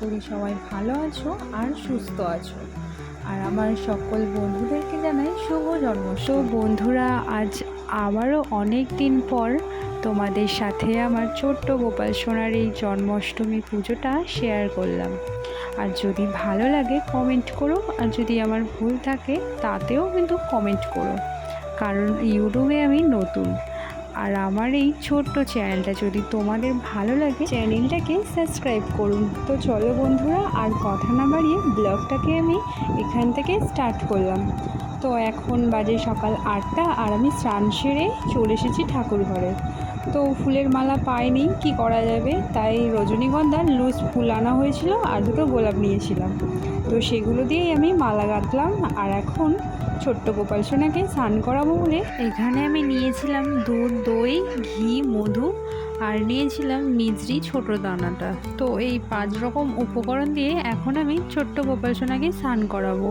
করি সবাই ভালো আছো আর সুস্থ আছো। আর আমার সকল বন্ধুদেরকে জানাই শুভ জন্ম তো বন্ধুরা, আজ আবারও অনেক দিন পর তোমাদের সাথে আমার ছোট্ট গোপাল সোনার এই জন্মাষ্টমী পুজোটা শেয়ার করলাম। আর যদি ভালো লাগে কমেন্ট করো। আর যদি আমার ভুল থাকে, তাতেও কিন্তু কমেন্ট করো। কারণ ইউটিউবে আমি নতুন। আর আমার এই ছোট্ট চ্যানেলটা যদি তোমাদের ভালো লাগে, চ্যানেলটাকে সাবস্ক্রাইব করুন। তো চলো বন্ধুরা, আর কথা না বাড়িয়ে ব্লগটাকে আমি এখান থেকে স্টার্ট করলাম। তো এখন বাজে সকাল আটটা আর আমি স্নান সেরে চলে এসেছি ঠাকুর ঘরে। তো ফুলের মালা পাইনি, কি করা যাবে? তাই রজনীগন্ধার লুজ ফুল আনা হয়েছিল আর দুটো গোলাপ নিয়েছিলাম। তো সেগুলো দিয়েই আমি মালা গাঁথলাম। আর এখন ছোট্ট গোপাল সোনাকে স্নান করাবো বলে। এখানে আমি নিয়েছিলাম দুধ, দই, ঘি, মধু আর নিয়েছিলাম মিজরি ছোট দানাটা। তো এই পাঁচ রকম উপকরণ দিয়ে এখন আমি ছোট্ট গোপাল সোনাকে স্নান করাবো।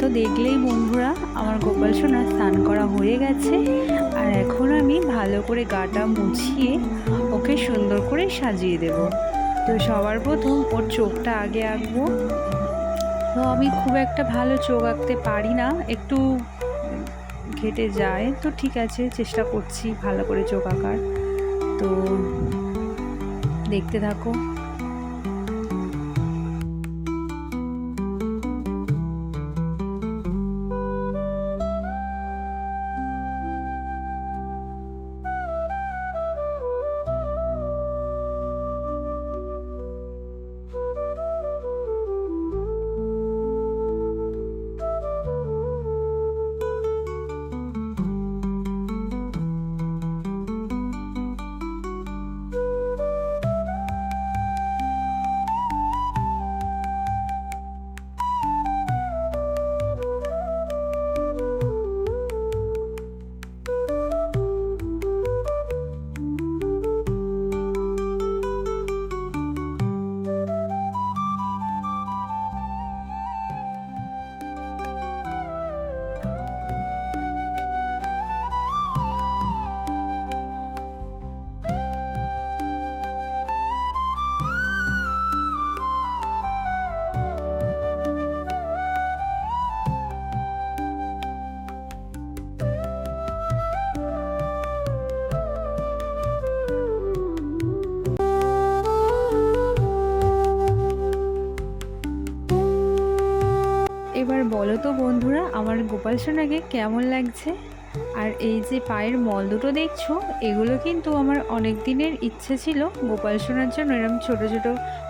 তো দেখলেই বন্ধুরা, আমার গোপাল সোনা স্নান করা হয়ে গেছে, আর এখন আমি ভালো করে গাটা মুছিয়ে ওকে সুন্দর করে সাজিয়ে দেব। তো সবার প্রথম ওর চোখটা আগে আঁকবো। তো আমি খুব একটা ভালো চোখ আঁকতে পারি না, একটু ঘেটে যায়, তো ঠিক আছে, চেষ্টা করছি ভালো করে চোখ আঁকার। তো দেখতে থাকো। আমার গোপাল সোনাকে কেমন লাগছে? আর এই যে পায়ের মল দুটো দেখছ, এগুলো কিন্তু আমার অনেক দিনের ইচ্ছে ছিল গোপাল সোনার জন্য এরকম ছোট ছোট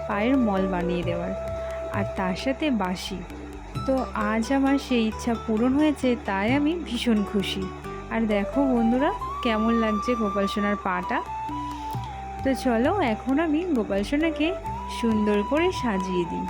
পায়ের মল বানিয়ে দেওয়ার। আর তার সাথে বাসি তো আজ আমার সেই ইচ্ছা পূরণ হয়েছে, তাই আমি ভীষণ খুশি। আর দেখো বন্ধুরা, কেমন লাগছে গোপাল সোনার পাটা? তো চলো, এখন আমি গোপাল সোনাকে সুন্দর করে সাজিয়ে দিই।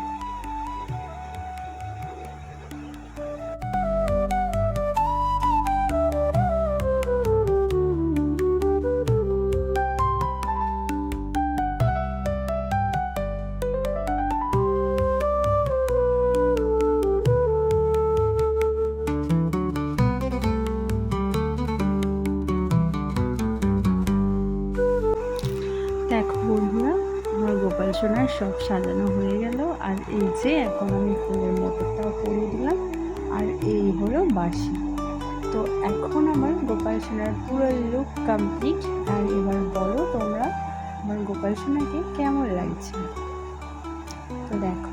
সোনার সব সাজানো হয়ে গেল। আর এই যে এখন আমি ফুলের মোটরটাও পরিয়ে দিলাম। আর এই হলো বাসি তো এখন আমার গোপাল সোনার পুরো লুক কমপ্লিট আর এবার বলো তোমরা আমার গোপাল সোনাকে কেমন লাগছে? তো দেখো।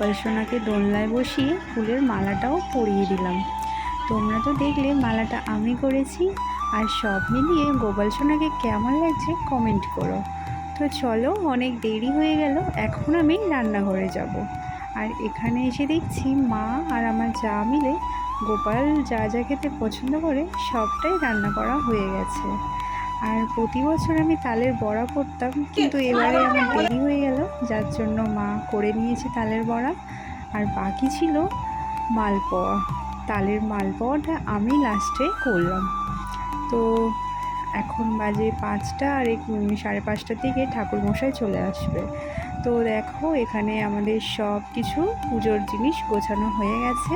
গোপাল সোনাকে দোলনায় বসিয়ে ফুলের মালাটাও পরিয়ে দিলাম। তোমরা তো দেখলে মালাটা আমি করেছি। আর সব মিলিয়ে গোপাল সোনাকে কেমন লাগছে কমেন্ট করো। তো চলো, অনেক দেরি হয়ে গেল, এখন আমি রান্নাঘরে যাব। আর এখানে এসে দেখছি মা আর আমার যা মিলে গোপাল যা যা খেতে পছন্দ করে সবটাই রান্না করা হয়ে গেছে। আর প্রতি বছর আমি তালের বড়া করতাম, কিন্তু এবারে আমার দেরি হয়ে গেল, যার জন্য মা করে নিয়েছে তালের বড়া। আর বাকি ছিল মালপোয়া। তালের মালপোয়াটা আমি লাস্টে করলাম। তো এখন বাজে পাঁচটা, আর এক সাড়ে পাঁচটার দিকে ঠাকুরমশাই চলে আসবে। তো দেখো, এখানে আমাদের সব কিছু পুজোর জিনিস গোছানো হয়ে গেছে।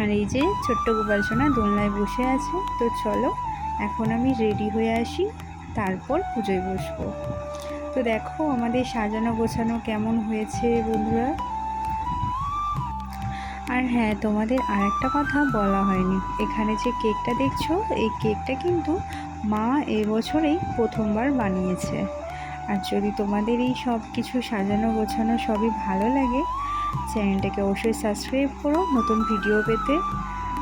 আর এই যে ছোট্ট গোপাল সোনা দোলনায় বসে আছে। তো চলো এখন আমি রেডি হয়ে আসি, তারপর পুজোয় বসবো। তো দেখো আমাদের সাজানো গোছানো কেমন হয়েছে বন্ধুরা? আর হ্যাঁ তোমাদের আর একটা কথা বলা হয়নি। এখানে যে কেকটা দেখছ, এই কেকটা কিন্তু মা এবছরেই প্রথমবার বানিয়েছে। আর যদি তোমাদের এই সব কিছু সাজানো গোছানো সবই ভালো লাগে, চ্যানেলটাকে অবশ্যই সাবস্ক্রাইব করো, নতুন ভিডিও পেতে।